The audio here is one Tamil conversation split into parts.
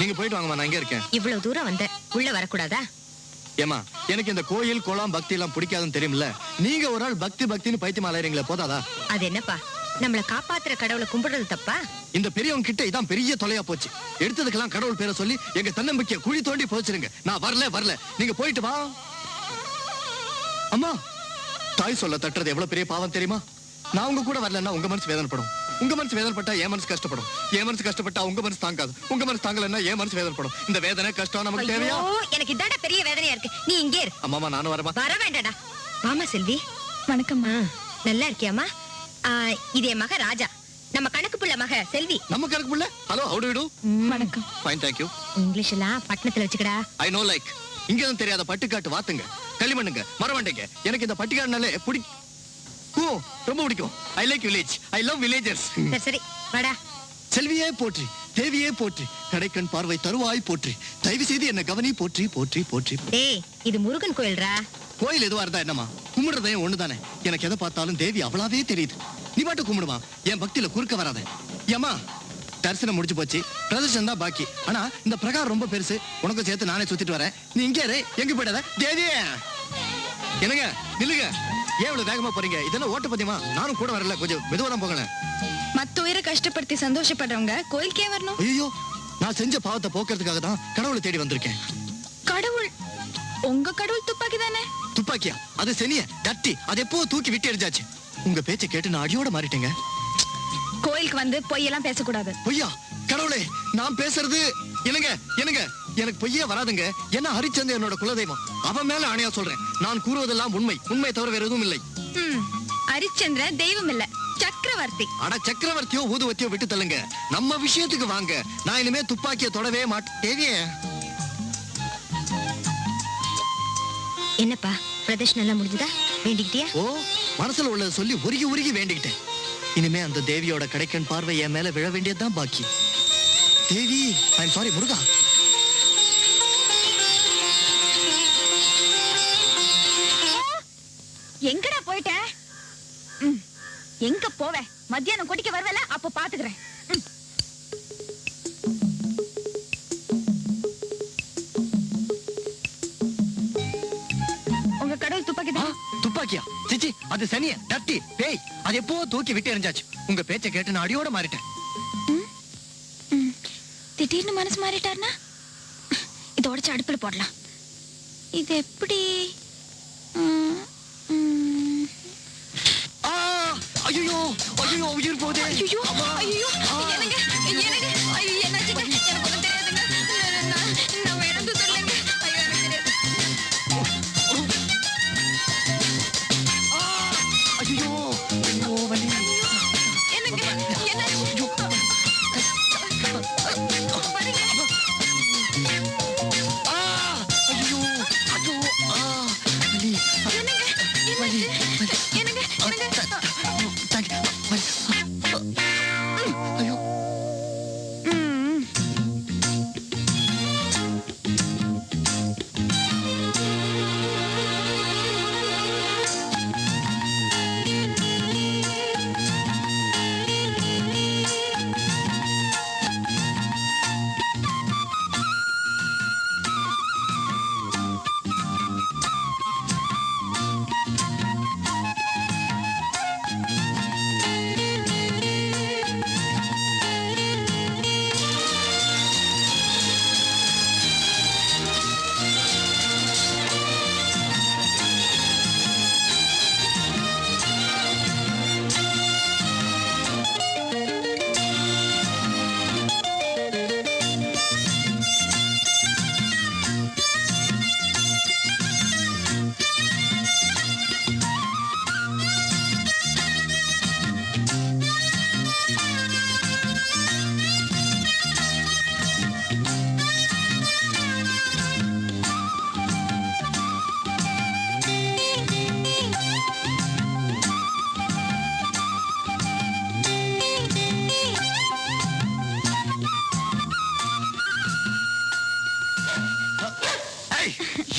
நீங்க போயிட்டு வாங்கம்மா நான் இங்க இருக்கேன். இவ்வளவு தூரம் வந்த உள்ள வரக்கூடாதா? ஏமா எனக்கு இந்த கோயில் குளம் பக்தி எல்லாம் பிடிக்காதுன்னு தெரியுமில்ல நீங்க ஒரு நாள் பக்தி பக்தின்னு பைத்தியம் அலையறீங்களே போதாதா? அது என்னப்பா? நம்மள காப்பாத்துற கடவுளை கும்பிடுறது தப்பா? இந்த பெரியவங்க கிட்ட இதான் பெரிய தொலையா போச்சு. எடுத்ததுக்கெல்லாம் கடவுள் பேரை சொல்லி எங்க தன்னம்பிக்கைய குழி தோண்டி போச்சிருங்க. நான் வரல வரல. நீங்க போயிட்டு வா. அம்மா தாய் சொல்ல தட்டுறது எவ்வளவு பெரிய பாவம் தெரியுமா? நான் உங்க கூட வரலன்னா உங்க மனசு வேதனைப்படும். உங்க மனசு வேதனைப்பட்டா என் மனசு கஷ்டப்படும். என் மனசு கஷ்டப்பட்டா உங்க மனசு தாங்காது. உங்க மனசு தாங்கலன்னா என் மனசு வேதனைப்படும். இந்த வேதனை கஷ்டம் நமக்கு தேவையா? எனக்கு இதாடா பெரிய வேதனையா இருக்கு. நீ இங்கே இரு. அம்மாமா நானும் வரமா வர வேண்டாடா வாமா செல்வி. வணக்கம்மா. நல்லா இருக்கியாமா இது என் மக ராஜா. நம்ம கணக்கு புள்ள மக செல்வி. நம்ம கணக்கு புள்ள? ஹலோ ஹவு டு டு வணக்கம். ஃபைன் தேங்க் யூ இங்கிலீஷ் எல்லாம் பட்டணத்துல வச்சுக்கடா. ஐ நோ லைக் இங்க தான் தெரியாத பட்டுக்காட்டு வாத்துங்க. களிமண்ணுங்க மரவண்டைங்க. எனக்கு இந்த பட்டிக்காடுனாலே பிடி ஓ ரொம்ப பிடிக்கும். I like village I love villagers சரி சரி. வாடா. செல்வியே போற்றி தேவியே போற்றி கடைக்கண் பார்வை தருவாய் போற்றி தயவு செய்து என்ன கவனி போற்றி போற்றி போற்றி. டேய் இது முருகன் கோயில்ரா? கோயில் எதுவா இருந்தா என்னமா கும்பிடுறதே ஒண்ணுதானே? எனக்கு எதை பார்த்தாலும் தேவி அவளாவே தெரியுது. நீ பாட்டு கும்பிடுமா? என் பக்தியில குறுக்க வராத. ஏமா தரிசனம் முடிஞ்சு போச்சு. பிரதர்ஷன் தான் பாக்கி. ஆனா இந்த பிரகாரம் ரொம்ப பெருசு. உனக்கும் சேர்த்து நானே சுத்திட்டு வரேன். நீ இங்கே எங்க போயிடாத? தேவி என்னங்க? நில்லுங்க. ஏன் வேகமா போறீங்க? இதெல்லாம் ஓட்ட பத்தியமா நானும் கூட வரல கொஞ்சம் மெதுவா தான் போகணும். மத்த உயிரை கஷ்டப்படுத்தி சந்தோஷப்படுறவங்க கோயிலுக்கே வரணும். ஐயோ நான் செஞ்ச பாவத்தை போக்குறதுக்காக தான் கடவுளை தேடி வந்திருக்கேன். கடவுள் உங்க கடவுள் துப்பாக்கி தானே? துப்பாக்கியா? அது செனிய டட்டி அது எப்போ தூக்கி விட்டு எரிஞ்சாச்சு. உங்க பேச்சை கேட்டு நான் அடியோட மாறிட்டேங்க. கோயிலுக்கு வந்து பொய்யெல்லாம் பேசக்கூடாது. பொய்யா? கடவுளே நான் பேசுறது என்னங்க என்னங்க? எனக்கு பொய்யே வராதுங்க. என்ன ஹரிச்சந்திரன் என்னோட குலதெய்வம்? அவன் மேல ஆணையா சொல்றேன். நான் கூறுவதெல்லாம் உண்மை. உண்மை தவிர வேற எதுவும் இல்லை. ஹரிச்சந்திர தெய்வம் இல்ல சக்கரவர்த்தி. அட சக்கரவர்த்தியோ ஊதுவத்தியோ விட்டு தள்ளுங்க. நம்ம விஷயத்துக்கு வாங்க. நான் இனிமே துப்பாக்கிய தொடவே மாட்டேன் என்னப்பா? பிரதர்ஷனம் எல்லாம் முடிஞ்சுதா? வேண்டிக்கிட்டியா? ஓ மனசுல உள்ளதை சொல்லி உருகி உருகி வேண்டிக்கிட்டேன். இனிமே அந்த தேவியோட கடைக்கண் பார்வை என் மேல விழ வேண்டியதுதான் பாக்கி. தேவி ஐ சாரி முருகா. எங்க போவ மத்தியானம் கொடிக்க வருவல அப்ப பாத்துக்கிறேன். உங்க கடவுள் துப்பாக்கி தான் துப்பாக்கியா? சிச்சி அது சனிய டட்டி பேய். அது எப்போ தூக்கி விட்டு எரிஞ்சாச்சு. உங்க பேச்சை கேட்டு நான் அடியோட மாறிட்டேன். திடீர்னு மனசு மாறிட்டாருனா? இதை உடைச்சு அடுப்புல போடலாம். இது எப்படி ம், ம். ஆ ஐயோ ஐயோ உயிர் போதே. ஐயோ. ஐயோ என்னாச்சுங்க? எனக்கு தெரியாதுங்க. நான் நான் ஐயோ எனக்கு தெரியாது. ஐயோ ஐயோ வலி. என்னங்க என்னாச்சு? வரீங்க ஆ ஐயோ ஐயோ ஆ வலி. என்னங்க வலி என்னாச்சு வலி.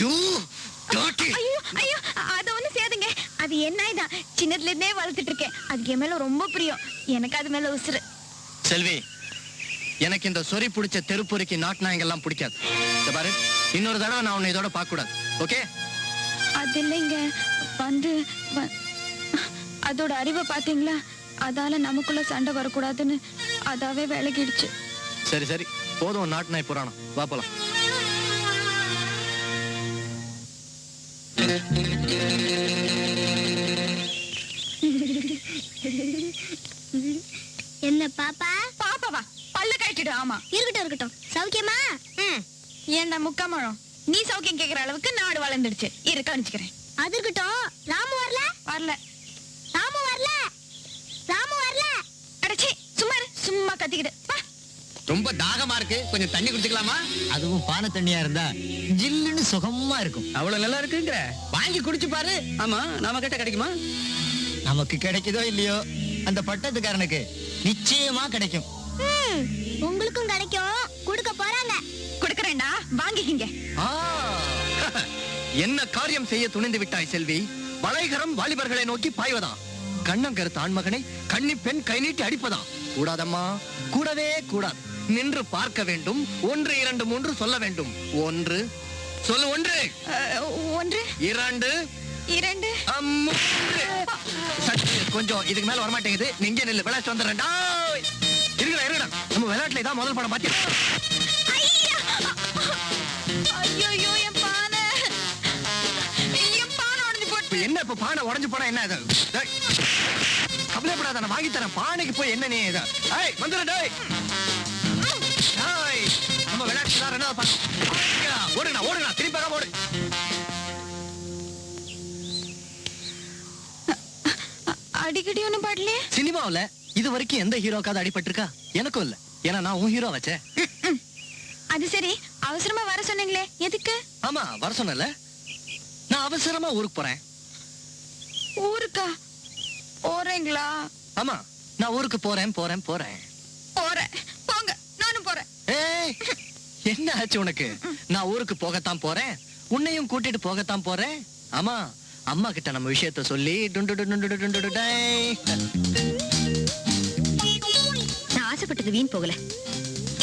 யூ டாட்டி ஐயோ ஐயோ அத ஒண்ணு சேதுங்க. அது என் நாய் தான். சின்னதுல இருந்தே வளர்த்துட்டு இருக்கேன். அதுக்கு என் மேல ரொம்ப பிரியம். எனக்கு அது மேல உசுறு. செல்வி எனக்கு இந்த சொறி பிடிச்ச தெருப்பொறிக்கு நாட்டு நாயங்கள்லாம் பிடிக்காது. இந்த பாரு இன்னொரு தடவை நான் உன்னை இதோட பார்க்க கூடாது ஓகே? அது இல்லைங்க. வந்து வ- அதோட அறிவை பாத்தீங்களா அதால நமக்குள்ள சண்டை வரக்கூடாதுன்னு அதாவே விலகிடுச்சு. சரி சரி. போதும் நாட்டு நாய் புராணம். வா போலாம். முக்காமழம் நீ சௌக்கியம் கேக்குற அளவுக்கு நாடு வளர்ந்துடுச்சு. இரு கவனிச்சுக்கிறேன். அது இருக்கட்டும் ராமு வரல? வரல. ராமு வரல? ராமு வரல? அடச்சி சும்மா இரு. சும்மா கத்திக்கிட்டு. வா. ரொம்ப தாகமா இருக்கு. கொஞ்சம் தண்ணி குடிச்சுக்கலாமா? அதுவும் பானை தண்ணியா இருந்தா ஜில்லுன்னு சுகமா இருக்கும். அவ்வளவு நல்லா இருக்குங்கிற. வாங்கி குடிச்சு பாரு. ஆமா நாம கிட்ட கிடைக்குமா? நமக்கு கிடைக்குதோ இல்லையோ அந்த பட்டத்துக்காரனுக்கு நிச்சயமா கிடைக்கும். ம் உங்களுக்கும் கிடைக்கும். என்ன காரியம் செய்ய துணிந்து விட்டாய் செல்வி? வளைகரம் வாலிபர்களை நோக்கி பாய்வதா? கண்ணம் கருத்த ஆண்மகனை கண்ணி பெண் கை நீட்டி அடிப்பதா? கூடாதம்மா. கூடவே கூடாது. நின்று பார்க்க வேண்டும். ஒன்று இரண்டு மூன்று சொல்ல வேண்டும். ஒன்று. சொல்லு ஒன்று. ஒன்று. இரண்டு. இரண்டு. மூன்று. சற்று கொஞ்சம் இதுக்கு மேல வரமாட்டேங்குது. நீங்க நில்லு. விளையாட்டு வந்துடுறேன். டாய். இருங்கடா இருங்கடா. நம்ம விளையாட்டுல தான் முதல் படம் பாத்தியா? என்ன இப்ப பானை உடைஞ்சு போனா என்ன இது? டேய், கவலைப்படாத நான் வாங்கி தரேன். பானைக்கு போய் என்ன நீ இது? ஏய் வந்துரு டேய். டேய், நம்ம விளையாட்டு தான் திருப்பி ஓடு. அடிக்கடி ஒண்ணும் பாடலையே? சினிமாவுல இது வரைக்கும் எந்த ஹீரோக்காவது அடிபட்டிருக்கா? எனக்கும் இல்ல. ஏன்னா நான் உன் ஹீரோ வச்சே அது சரி. அவசரமா வர சொன்னீங்களே எதுக்கு? ஆமா வர சொன்னல நான் அவசரமா ஊருக்கு போறேன். ஊருக்கா? போறீங்களா? ஆமா நான் ஊருக்கு போறேன் போறேன் போறேன். போறேன். போங்க நானும் போறேன். ஏய் என்ன ஆச்சு உனக்கு? நான் ஊருக்கு போகத்தான் போறேன். உன்னையும் கூட்டிட்டு போகத்தான் போறேன். ஆமா அம்மா கிட்ட நம்ம விஷயத்த சொல்லி டுண்டு டுண்டு டுண்டு டுண்டு. நான் ஆசைப்பட்டது வீண் போகல.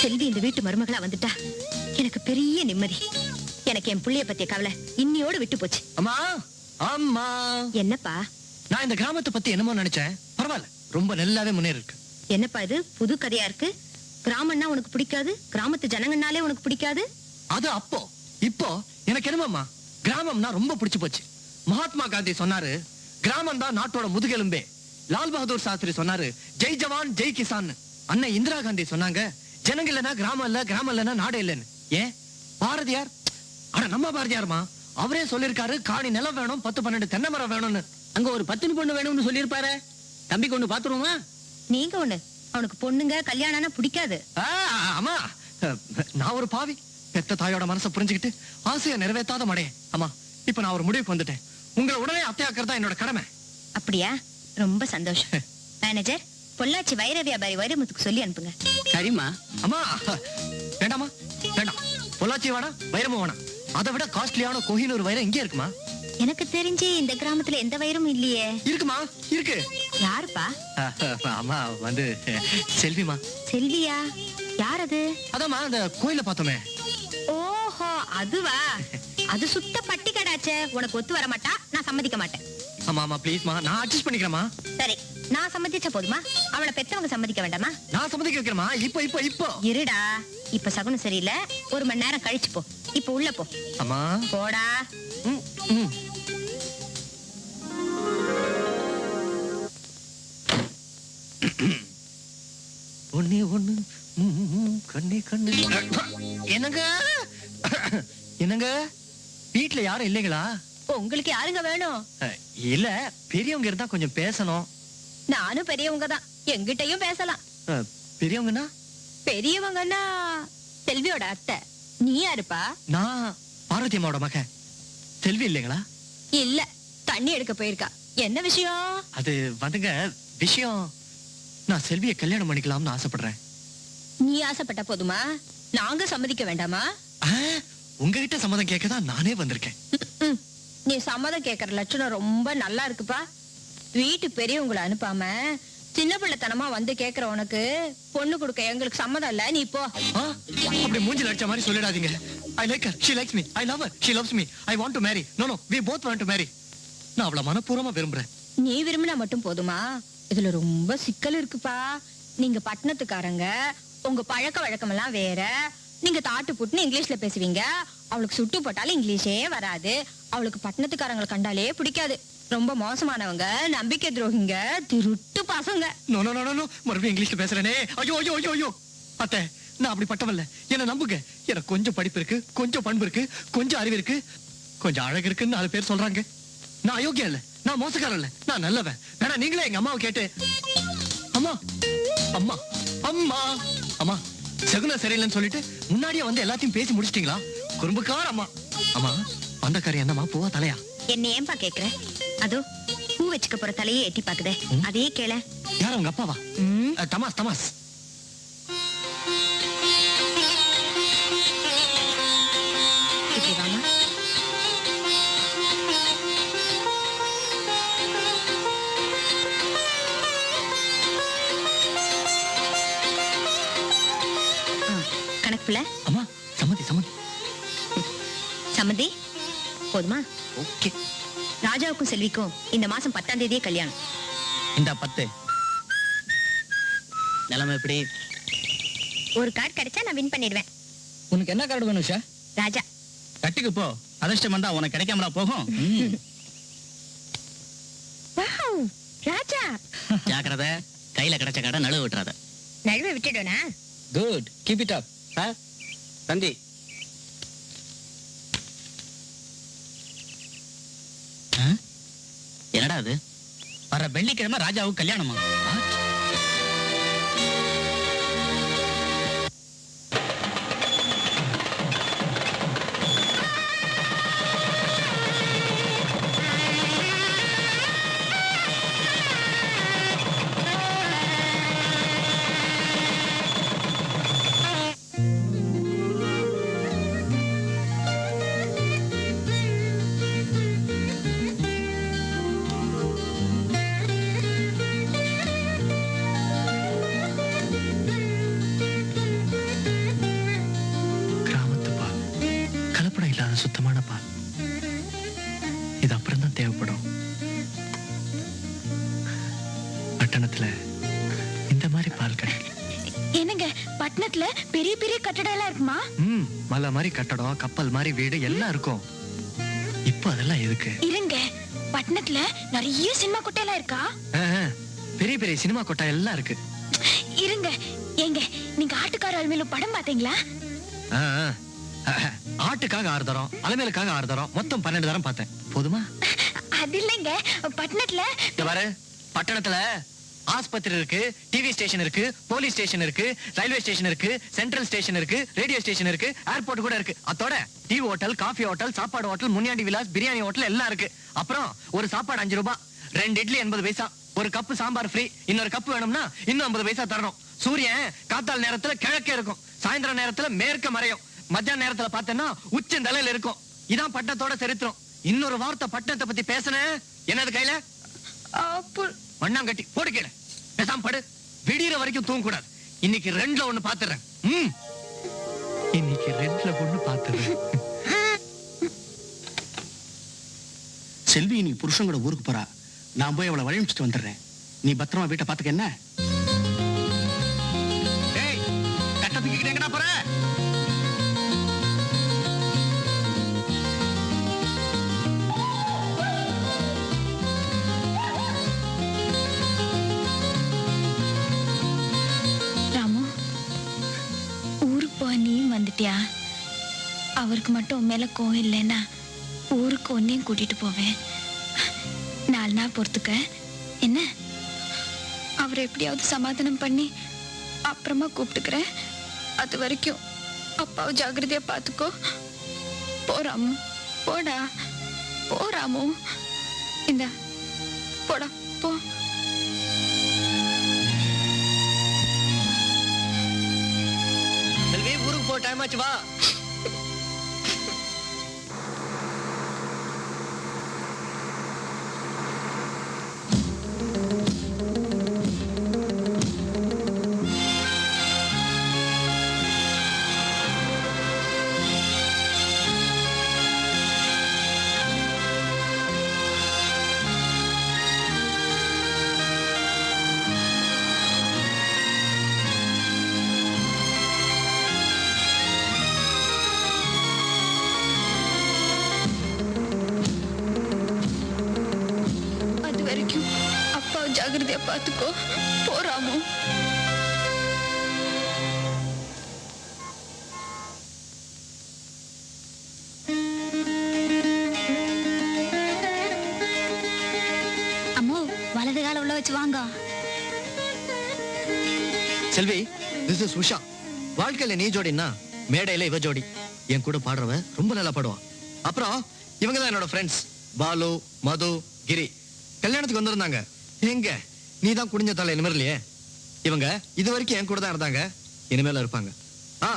செல்வி இந்த வீட்டு மருமகளா வந்துட்டா. எனக்கு பெரிய நிம்மதி. எனக்கு என் புள்ளைய பத்திய கவலை இன்னியோடு விட்டு போச்சு. அம்மா அம்மா. என்னப்பா? நான் இந்த கிராமத்தை பத்தி என்னமோ நினைச்சேன். பரவாயில்ல ரொம்ப நல்லாவே முன்னேறி இருக்கு என்னப்பா இது? புது கதையா இருக்கு? கிராமம்னா உனக்கு பிடிக்காது? கிராமத்து ஜனங்கனாலே உனக்கு பிடிக்காது? அது அப்போ இப்போ எனக்கு என்னமாம்மா? கிராமம்னா ரொம்ப பிடிச்சு போச்சு. மகாத்மா காந்தி சொன்னாரு கிராமம் தான் நாட்டோட முதுகெலும்பே. லால் பகதூர் சாஸ்திரி சொன்னாரு ஜெய் ஜவான் ஜெய் கிசான் அண்ணன் இந்திரா காந்தி சொன்னாங்க ஜனங்க இல்லைன்னா கிராமம் இல்ல கிராமம் இல்லைன்னா நாடு இல்லைன்னு. ஏன்? பாரதியார்? அட நம்ம பாரதியார்மா? அவரே சொல்லிருக்காரு காணி நிலம் வேணும் பத்து பன்னெண்டு தென்னை மரம் வேணும்னு. அங்க ஒரு பத்தினி பொண்ணு வேணும்னு சொல்லியிருப்பாரு. தம்பிக்கு ஒண்ணு பாத்துருவோமா? நீங்க ஒண்ணு. அவனுக்கு பொண்ணுங்க கல்யாணம்னா பிடிக்காது. ஆமா நான் ஒரு பாவி. பெத்த தாயோட மனசை புரிஞ்சுக்கிட்டு ஆசையை நிறைவேற்றாத மடையன் ஆமா இப்ப நான் ஒரு முடிவுக்கு வந்துட்டேன். உங்களை உடனே அத்தையாக்குறது தான் என்னோட கடமை. அப்படியா? ரொம்ப சந்தோஷம். மேனேஜர் பொள்ளாச்சி வைர வியாபாரி வைரமுத்துக்கு சொல்லி அனுப்புங்க. சரிம்மா. அம்மா வேண்டாமா வேண்டாம். பொள்ளாச்சி வேணாம் வைரமும் வேணாம். அதை விட காஸ்ட்லியான கோஹினூர் வைரம் இங்கே இருக்குமா? எனக்கு தெரிஞ்சு இந்த கிராமத்துல எந்த வைரமும் இல்லையே. இருக்குமா? இருக்கு. யாருப்பா? அம்மா வந்து செல்விமா செல்வியா? யார் அது அதாம்மா அந்த கோயில பார்த்தோமே. ஓஹோ அதுவா? அது சுத்த பட்டி கடாச்சே உனக்கு ஒத்து வர மாட்டா? நான் சம்மதிக்க மாட்டேன். ஆமா ஆமா ப்ளீஸ்மா நான் அட்ஜஸ்ட் பண்ணிக்கிறேம்மா. சரி. நான் சம்மதிச்சா போதுமா? அவளை பெத்தவங்க சம்மதிக்க வேண்டாமா? நான் சம்மதிக்க வைக்கிறேம்மா இப்போ இப்போ இப்போ. இருடா. இப்ப சகுனம் சரியில்லை. ஒரு மணி நேரம் கழிச்சு போ. இப்ப உள்ள போ. அம்மா. போடா. ம். ஒண்ணே கண்ணே கண்ணு. என்னங்க? என்னங்க? வீட்ல யாரும் இல்லைங்களா? உங்களுக்கு யாருங்க வேணும்? இல்ல. பெரியவங்க இருந்தா கொஞ்சம் பேசணும். நானும் பெரியவங்க தான் எங்கிட்டயும் பேசலாம். பெரியவங்கன்னா? பெரியவங்கன்னா செல்வியோட அத்தை. நீ யாருப்பா நான் பார்வதி அம்மாவோட மகன். செல்வி இல்லைங்களா? இல்ல தண்ணி எடுக்க போயிருக்கா. என்ன விஷயம்? அது வந்துங்க விஷயம். நான் செல்வியை கல்யாணம் பண்ணிக்கலாம்னு ஆசைப்படுறேன். நீ ஆசைப்பட்ட போதுமா? நாங்க சம்மதிக்க வேண்டாமா? உங்ககிட்ட சம்மதம் கேட்க தான் நானே வந்திருக்கேன். நீ சம்மதம் கேக்குற லட்சணம் ரொம்ப நல்லா இருக்குப்பா. வீட்டு பெரியவங்களை அனுப்பாம சின்ன பிள்ளைத்தனமா வந்து கேக்குற உனக்கு பொண்ணு கொடுக்க எங்களுக்கு சம்மதம் இல்ல. நீ போ? அப்படி மூஞ்சில அடிச்ச மாதிரி சொல்லிடாதீங்க. I like her. She likes me. I love her. She loves me. I want to marry. No no. We both want to marry. நான் அவள மனப்பூர்வமா விரும்புறேன். நீ விரும்பினா மட்டும் போதுமா? இதுல ரொம்ப சிக்கல் இருக்குப்பா. நீங்க பட்டணத்துக்காரங்க. உங்க பழக்க வழக்கம் எல்லாம் வேற. நீங்க தாட்டு புட்டுன்னு இங்கிலீஷ்ல பேசுவீங்க. அவளுக்கு சுட்டு போட்டாலும் இங்கிலீஷே வராது. அவளுக்கு பட்டணத்துக்காரங்களை கண்டாலே பிடிக்காது. ரொம்ப மோசமானவங்க நம்பிக்கை துரோகிங்க திருட்டு பசங்க. நோ நோ நோ நோ மறுபடியும் இங்கிலீஷ்ல பேசுறேனே. ஐயோ ஐயோ ஐயோ ஐயோ. அத்தை நான் அப்படி பட்டவல்ல. என்ன நம்புங்க. எனக்கு கொஞ்சம் படிப்பு இருக்கு கொஞ்சம் பண்பு இருக்கு கொஞ்சம் அறிவு இருக்கு. கொஞ்சம் அழகு இருக்குன்னு நாலு பேர் சொல்றாங்க. நான் அயோக்கியம் இல்ல. நான் மோசக்காரன் இல்ல. நான் நல்லவன். வேணா நீங்களே எங்க அம்மாவை கேட்டு. அம்மா அம்மா அம்மா. அம்மா சகுன சரியில்லைன்னு சொல்லிட்டு முன்னாடியே வந்து எல்லாத்தையும் பேசி முடிச்சிட்டீங்களா? குறும்புக்கார அம்மா. அம்மா பந்தக்காரி என்னம்மா பூவா தலையா? என்ன ஏன்பா கேக்குற? அதோ பூ வச்சுக்க போற தலையே எட்டி பாக்குதே அதே கேள. யார் உங்க அப்பாவா? தமாஸ் தமாஸ் இப்படி வாமா. ஆ, கணக்கு பிள்ளை. அம்மா சம்மதி சம்மதி சம்மதி போதுமா? ஓகே. ராஜாவுக்கும் செல்விக்கும் இந்த மாசம் பத்தாம் தேதியே கல்யாணம். இந்த பத்து. நிலைமை எப்படி? ஒரு கார்டு கிடைச்சா நான் வின் பண்ணிடுவேன். உனக்கு என்ன கார்டு வேணும் உஷா? ராஜா. கட்டுக்கு போ. அதிர்ஷ்டம் வந்தா உனக்கு கிடைக்காமலா போகும்? ம். வாவ் ராஜா. ஜாக்கிரத கையில கிடைச்ச கடை நழுவ விட்டுறாத. நழுவ விட்டுடுனா good keep it up sir தந்தி. என்னடா அது? வர வெள்ளிக்கிழமை ராஜாவுக்கு கல்யாணமா? கட்டடம் எல்லாம் இருக்குமா? ம் மலை மாதிரி கட்டடம் கப்பல் மாதிரி வீடு எல்லாம் இருக்கும். இப்போ அதெல்லாம் எதுக்கு? இருங்க பட்டணத்துல நிறைய சினிமா குட்டையெல்லாம் இருக்கா? பெரிய பெரிய சினிமா கொட்டா எல்லாம் இருக்கு. இருங்க ஏங்க நீங்க ஆட்டுக்கார அலுமையில படம் பாத்தீங்களா ஆட்டுக்காக ஆறு தரம் அலமேலுக்காக ஆறு தரம் மொத்தம் பன்னெண்டு தரம் பார்த்தேன். போதுமா? அது இல்லைங்க பட்டணத்துல பாரு பட்டணத்துல ஆஸ்பத்திரி இருக்கு டிவி ஸ்டேஷன் இருக்கு போலீஸ் ஸ்டேஷன் இருக்கு ரயில்வே ஸ்டேஷன் இருக்கு சென்ட்ரல் ஸ்டேஷன் இருக்கு ரேடியோ ஸ்டேஷன் இருக்கு ஏர்போர்ட் கூட இருக்கு. அதோட டீ ஹோட்டல் காஃபி ஹோட்டல் சாப்பாடு ஹோட்டல் முனியாண்டி விலாஸ் பிரியாணி ஹோட்டல் எல்லாம் இருக்கு. அப்புறம் ஒரு சாப்பாடு அஞ்சு ரூபாய் ரெண்டு இட்லி எண்பது பைசா ஒரு கப்பு சாம்பார் ஃப்ரீ இன்னொரு கப்பு வேணும்னா இன்னும் ஐம்பது பைசா தரணும். சூரியன் காத்தால் நேரத்துல கிழக்கே இருக்கும். சாயந்தரம் நேரத்துல மேற்க மறையும். மத்தியான நேரத்துல பார்த்தேன்னா உச்சந்தலையில இருக்கும். இதான் பட்டணத்தோட சரித்திரம். இன்னொரு வார்த்தை பட்டணத்தை பத்தி பேசுனேன். என்னது கையில? மண்ணாங்கட்டி போடு கீழே. பேசாம படு. விடியற வரைக்கும் தூங்க கூடாது இன்னைக்கு ரெண்டுல ஒண்ணு பாத்துறேன். ம். இன்னைக்கு ரெண்டுல ஒண்ணு பாத்துறேன். செல்வி இன்னைக்கு புருஷன் கூட ஊருக்கு போறா. நான் போய் அவளை வழிமிச்சிட்டு வந்துடுறேன். நீ பத்திரமா வீட்டை பாத்துக்க என்ன? ஏய் கட்டத்துக்கு போற? பாத்தியா? அவருக்கு மட்டும் உன் மேல கோவம் இல்லைன்னா ஊருக்கு ஒன்னையும் கூட்டிட்டு போவேன். நாலு நாள் பொறுத்துக்க. என்ன? அவரை எப்படியாவது சமாதானம் பண்ணி அப்புறமா கூப்பிட்டுக்கிறேன். அது வரைக்கும் அப்பாவை ஜாகிரதையா பார்த்துக்கோ போறாமோ போடா. போறாமோ. இந்த. டைம் ஆச்சு வா. Selvi this is Usha. வாழ்க்கையில நீ ஜோடின்னா மேடையில இவ ஜோடி. என் கூட பாடுறவ ரொம்ப நல்லா பாடுவா அப்புறம் இவங்க தான் என்னோட ஃப்ரெண்ட்ஸ் பாலு மது கிரி. கல்யாணத்துக்கு வந்திருந்தாங்க. எங்க? நீ தான் குடிஞ்ச தலை நிமிரலையே இவங்க இது வரைக்கும் என் கூட தான் இருந்தாங்க. இனிமேல இருப்பாங்க. ஆ.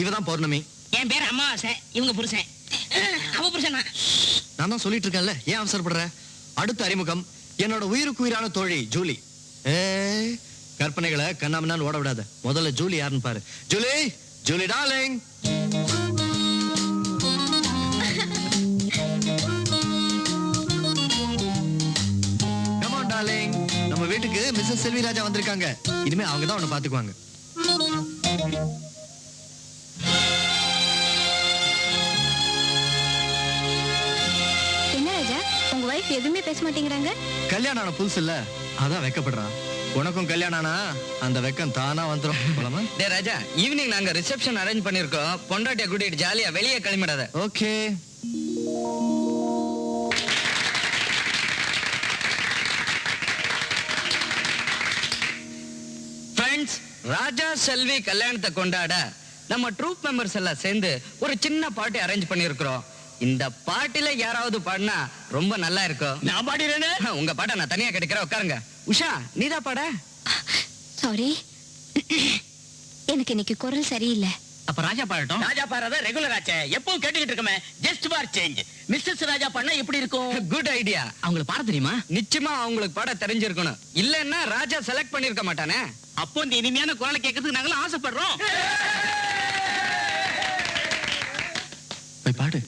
இவ தான் பௌர்ணமி. என் பேர் அமாவாசை. இவங்க புருஷன். அவ புருஷனா நான் தான் சொல்லிட்டு இருக்கேன்ல ஏன் அவசரப்படுற? அடுத்த அறிமுகம் என்னோட உயிருக்கு உயிரான தோழி ஜூலி. ஏ கற்பனைகளை கண்ணாமண்ணான்னு ஓட விடாத. முதல்ல ஜூலி யாருன்னு பாரு. Julie Julie darling. Darling. நம்ம வீட்டுக்கு மிஸ்ஸஸ் செல்வி ராஜா வந்திருக்காங்க. இனிமே அவங்க தான் உன்னை பாத்துக்குவாங்க என்ன ராஜா உங்க வைஃப் எதுவுமே பேச மாட்டேங்கிறாங்க? கல்யாணம் ஆன புதுசு இல்ல அதான் வெக்கப்படுறான். உனக்கும் கல்யாணம் ஆனா அந்த வெக்கம் தானா வந்துரும். போலாமா? டே ராஜா ஈவினிங் நாங்க ரிசப்ஷன் அரேஞ்ச் பண்ணிருக்கோம். பொண்டாட்டிய கூட்டிட்டு ஜாலியா வெளியே கிளம்பிடாத. ஓகே. ஃப்ரெண்ட்ஸ் ராஜா செல்வி கல்யாணத்தை கொண்டாட நம்ம ட்ரூப் மெம்பர்ஸ் எல்லாம் சேர்ந்து ஒரு சின்ன பார்ட்டி அரேஞ்ச் பண்ணிருக்கிறோம் இந்த பார்ட்டில யாராவது பாடினா ரொம்ப நல்லா இருக்கும். நான் பாடிறேனே உங்க பாட்டை நான் தனியா கிடைக்கிறேன் உட்காருங்க. உஷா நீதான் பாட. சாரி எனக்கு இன்னைக்கு குரல் சரியில்லை. அப்ப ராஜா பாடட்டும். ராஜா பாடுறத ரெகுலர் ஆச்சே. எப்பவும் கேட்டுக்கிட்டு இருக்கமே. Just for change Mrs Raja பண்ணா எப்படி இருக்கும்? குட் ஐடியா அவங்களுக்கு பாட தெரியுமா? நிச்சயமா அவங்களுக்கு பாட தெரிஞ்சிருக்கணும். இல்லன்னா ராஜா செலக்ட் பண்ணிருக்க மாட்டானே. அப்போ இந்த இனிமையான குரலை கேட்கறதுக்கு நாங்களும் ஆசைப்படுறோம். போய் பாடு.